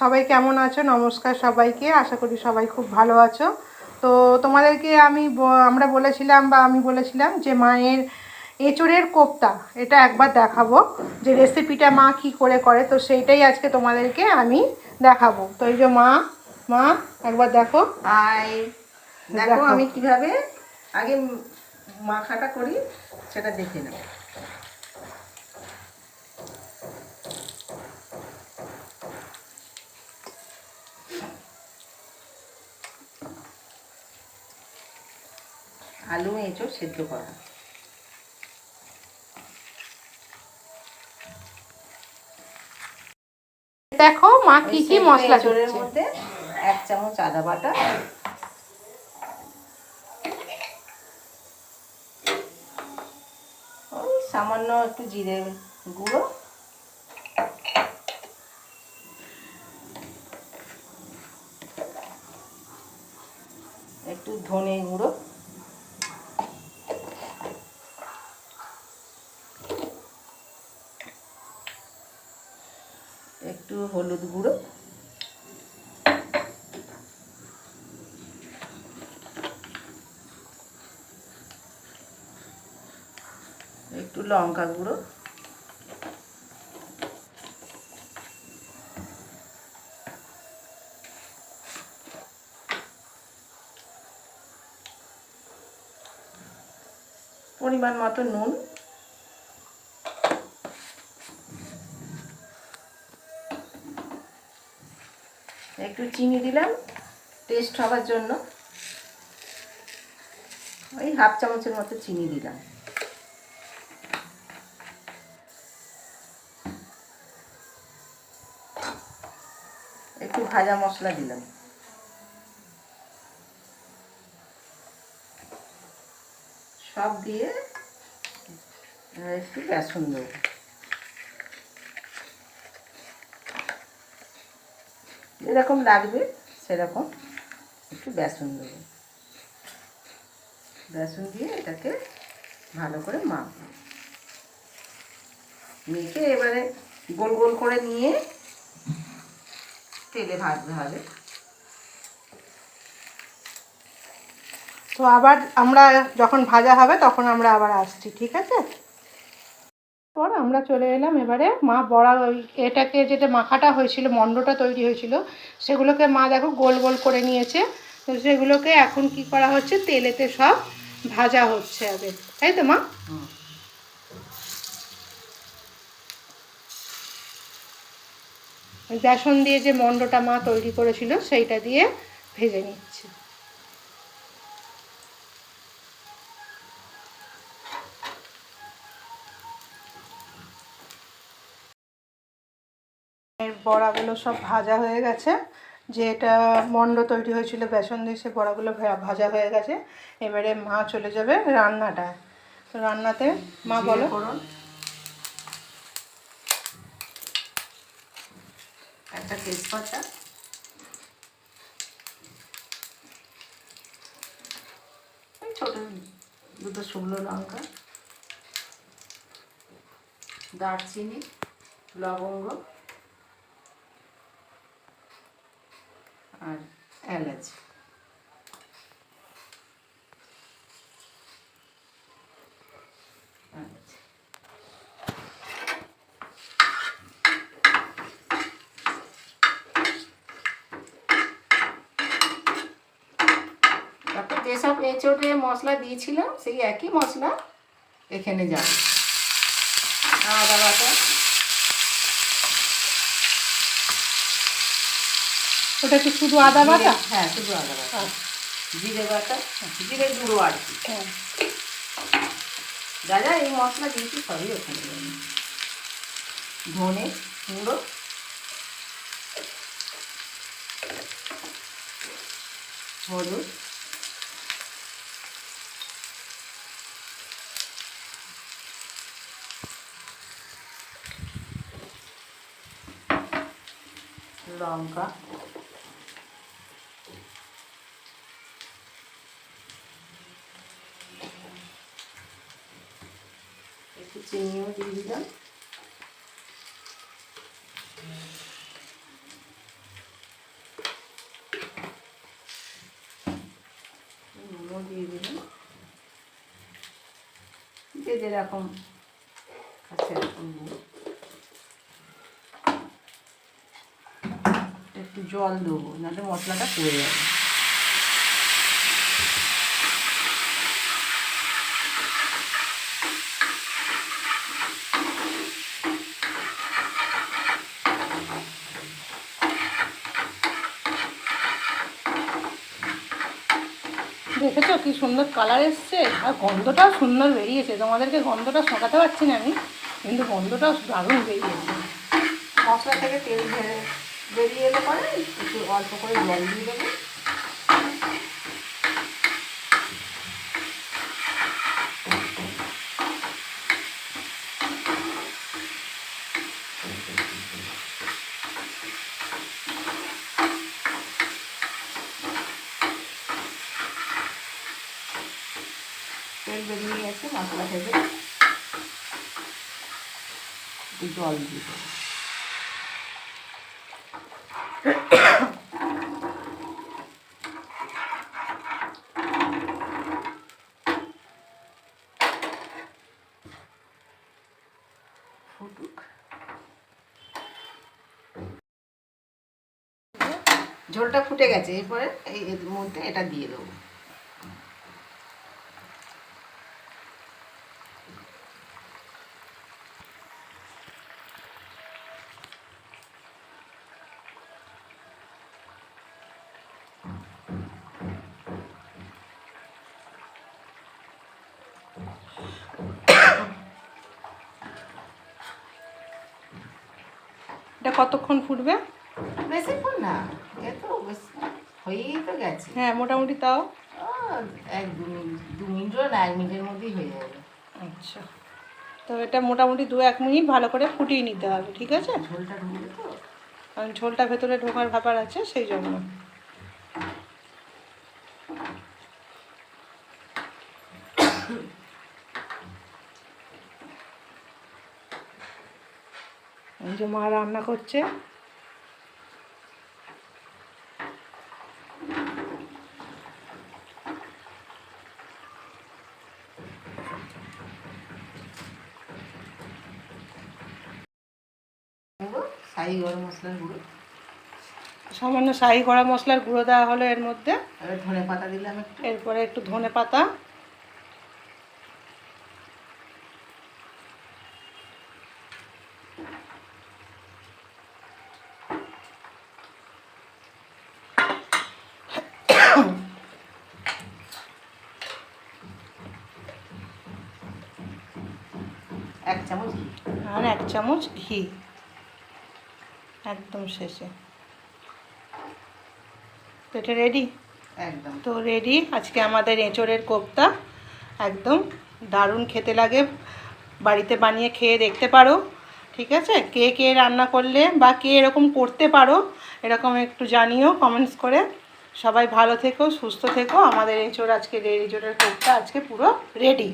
সবাই কেমন আছো? নমস্কার সবাইকে। আশা করি সবাই খুব ভালো আছো। তো তোমাদেরকে আমি আমরা বলেছিলাম বা আমি বলেছিলাম যে মায়ের এঁচড়ের কোপ্তা এটা একবার দেখাবো। যে রেসিপিটা মা কি করে করে তো সেইটাই আজকে তোমাদেরকে আমি দেখাবো। তো এই যে মা মা একবার দেখো। আই দেখো। আমি কীভাবে আগে মাখাটা করি সেটা দেখে নাও আলু এঁচো সেদ্ধ করা। দেখো মা কি কি মশলা দিচ্ছে। মধ্যে এক চামচ আদা বাটা। সামান্য একটু জিরে গুঁড়ো। একটু ধনে গুঁড়ো। একটু হলুদ গুঁড়ো। একটু লঙ্কা গুঁড়ো। পরিমাণ মতো নুন। একটু চিনি দিলাম টেস্ট হওয়ার জন্য। ওই হাফ চামচের মতো চিনি দিলাম। একটু ভাজা মশলা দিলাম। সব দিয়ে একটু বেসন দেবো। যেরকম লাগবে, সেরকম একটু বেসন দেবো। বেসন দিয়ে এটাকে ভালো করে মাখবো। মেখে এবারে গোল গোল করে নিয়ে তেলে ভাজতে হবে। তো আবার আমরা যখন ভাজা হবে, তখন আমরা আবার আসছি, ঠিক আছে? পর আমরা চলে এলাম এবারে মা বড়া ওই এটাকে যেটা মাখাটা হয়েছিল মণ্ডটা তৈরি হয়েছিল সেগুলোকে মা দেখো গোল গোল করে নিয়েছে। তো সেগুলোকে এখন কি করা হচ্ছে? তেলেতে সব ভাজা হচ্ছে আগে। তাই তো মা? বেসন দিয়ে যে মণ্ডটা মা তৈরি করেছিল সেইটা দিয়ে ভেজে নিচ্ছে। বড়াগুলো সব ভাজা হয়ে গেছে। যে এটা মণ্ড তৈরি হয়েছিল বেসন দিয়ে সে বড়াগুলো ভাজা হয়ে গেছে। এবারে মা চলে যাবে রান্নাটা তো রান্নাতে মা বলো। একটা তেজপাতা। দুটো শুকনো লঙ্কা। দারচিনি লবঙ্গ। আর এলাচ। তারপর যেসব এঁচোড়ে মশলা দিয়েছিলাম সেই একই মশলা এখানে যাবে। আদা বাটা ওটা কি শুধু আদা বাটা? হ্যাঁ শুধু আদা বাটা। জিরে বাটা জিরে গুঁড়ো আর কি। হ্যাঁ। যা যা এই মশলা দিয়েছি সবই ওখানে ধনে গুঁড়ো। হলুদ। লঙ্কা। একটু চিনিও দিয়ে দিলাম। নুনও দিয়ে দিলাম। যে যেরকম আছে একটু জল দেবো, নাহলে মশলাটা পড়ে যাবে। দেখেছ কি সুন্দর কালার এসছে? আর গন্ধটাও সুন্দর বেরিয়েছে। তোমাদেরকে গন্ধটা শোকাতে পারছি না আমি, কিন্তু গন্ধটাও দারুণ বেরিয়েছে। মশলা থেকে তেল বেরিয়ে এলে পরে একটু অল্প করে জল দিয়ে দেবো। গেছে মশলা একটু জল দিয়ে ঝোলটা ফুটে গেছে এরপরে এই মধ্যে এটা দিয়ে দেবো। এটা কতক্ষণ ফুটবে? বেশিক্ষণ না এ তো হয়েই তো গেছে। হ্যাঁ মোটামুটি তাও। এক দু মিনিট দু মিনিটও না এক মিনিটের মধ্যেই হয়ে যাবে। আচ্ছা। তো এটা মোটামুটি দু এক মিনিট ভালো করে ফুটিয়ে নিতে হবে ঠিক আছে? ঝোলটা ঢুকবে তো। কারণ ঝোলটা ভেতরে ঢোকার ব্যাপার আছে সেই জন্য। এই যে মা রান্না করছে। শাহি গরম মশলার গুঁড়ো। সামান্য শাহি গরম মশলার গুঁড়ো দেওয়া হলো এর মধ্যে। ধনে পাতা দিলাম একটু। এরপরে একটু ধনে পাতা। এক চামচ ঘি। আর এক চামচ ঘি। একদম শেষে। তো এটা রেডি একদম। তো রেডি আজকে আমাদের এঁচড়ের কোপ্তা। একদম দারুণ খেতে লাগে। বাড়িতে বানিয়ে খেয়ে দেখতে পারো। ঠিক আছে? কে কে রান্না করলে বা কে এরকম করতে পারো এরকম একটু জানিও কমেন্টস করে। সবাই ভালো থেকো সুস্থ থেকো। আমাদের এঁচড় আজকে এঁচড়ের কোপ্তা আজকে পুরো রেডি